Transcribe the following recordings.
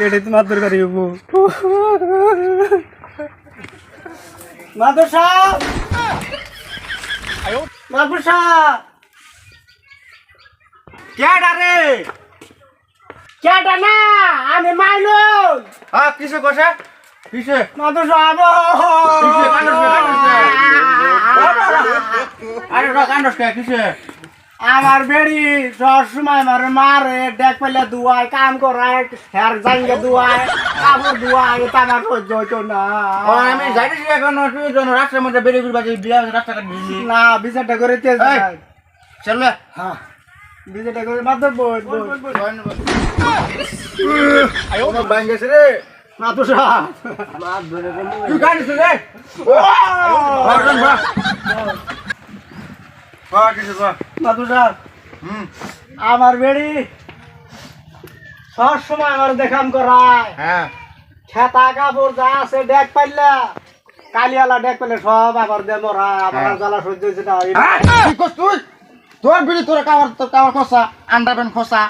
পেটে তো মারধর করি মাদর সাহেব মাদর সাহেব কেডা রে? কেটা না? আমি মাইলো হ্যাঁ কিসে কষে কিসে মাদর সাহেব কিসে কান্দস কে, আরে কিসে আমার বেড়ি সব সময় মারে মারে দেখ পেলে দুয়ায় কাম করায় হেয়ার জাঙ্গে দুয়ায় কাপড় দুয়ায় এটা আমার সহ্য হইতো না। ও আমি যাইতেছি এখন জন রাস্তার মধ্যে বেরিয়ে বেরিয়ে বাজে বিয়া রাস্তা না বিচারটা করে এই। চল। হ্যাঁ বিচারটা করে মাত্র বই বই। আমার বাইন গেছে রে। মাত্র সাহেব তুই বারজন আমার বেড়ি সব সময় আমার দেখাম করায়। হ্যাঁ। খেতা কাপড় যা আছে ডেক পাইলা। কালিয়ালা ডেক পাইলে সব আবার দে মরা আমার হ্যাঁ। জ্বালা সহ্য হয়েছে না। কি করছ তুই? তোর বিড়ি তোর কাবার তোর কাবার খসা আন্ডার প্যান্ট খসা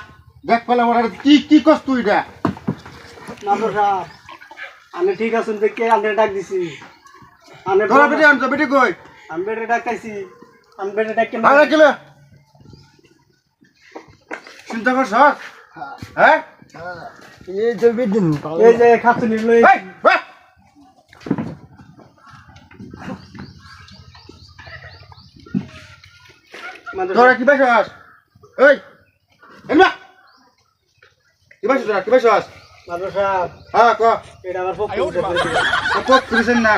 দেখ পেলে ওরা কি কি করছ তুই এটা? আমি ঠিক আছেন দেখে আমি ডাক দিছি। আমি কই? আমি ডাকাইছি আমি চিন্তা করছ? হ্যাঁ। এই যে বিদিন এই যে এই, বাহ! মাত্র তোরা কি পাইছস এই এমনা। কি পাইছস তোরা? কি সাহেব হ্যাঁ ক। এটা আমার পক্ষে পিছেন না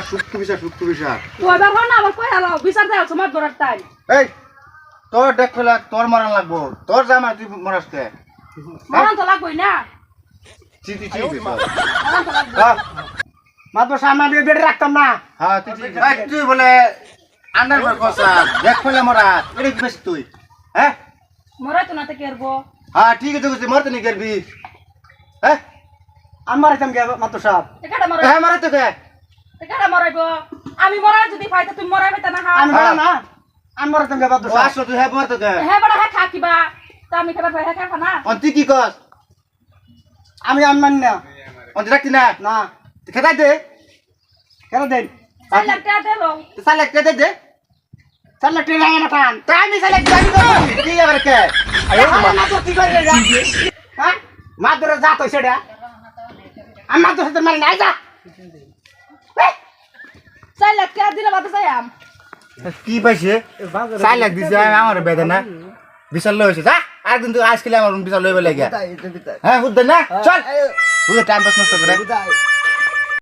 আবার আলো? বিচার ধরার টাইম এই তোর দেখ ফেলা তোর মারান লাগবো। তোর জামা তুই মরাস কে? মরণ তো লাগবই না। লাগবে হ্যাঁ মাত্র সামনে দিয়ে বেড়ে রাখতাম না। হ্যাঁ তুই বলে আন্ডার কসা দেখ ফেলে মরা। এটা কি বেশ তুই? হ্যাঁ? মরাই তো না তো কেরবো। হ্যাঁ ঠিক আছে তুই মরতে নি করবি। হ্যাঁ? আমি মারাইতাম কে মাত্র মরাই হ্যাঁ মারাতে কে একাটা মরাইব? আমি মরাই যদি পাই তো তুমি মরাইবে তা না হা আমি মারা না। আমি মারাইতাম কে মাত্র ও সাহেব আসো তুই হ্যাঁ মারতে কে হ্যাঁ বড় হ্যাঁ থাকিবা। তা আমি খাবার ভাই হ্যাঁ খাবা না। অন তুই কি কস? আমি আমি মানি না। অন তুই রাখতি না? না। খেতাই দে। কেন দেন চার লাখ টাকা দেবো। সালে কে দে দে। চার লাখ টাকা না টান। তাই আমি সালে গাড়ি করবি কি আবার কে? মাত্র কি করে রে? হ্যাঁ? মাত্র যা তো সেটা। আমি মাত্র সাথে মারি নাই যা। লাখ টাকা দিলে বাদ চাই আম। কি পাইছে? চাই দিছে আমার বেদনা বিশাল লই হয়েছে যা। আর কিন্তু আজকে আমার বিশাল লইবে লাগে হ্যাঁ বুঝতে না চল। তুই টাইম পাস নষ্ট করে।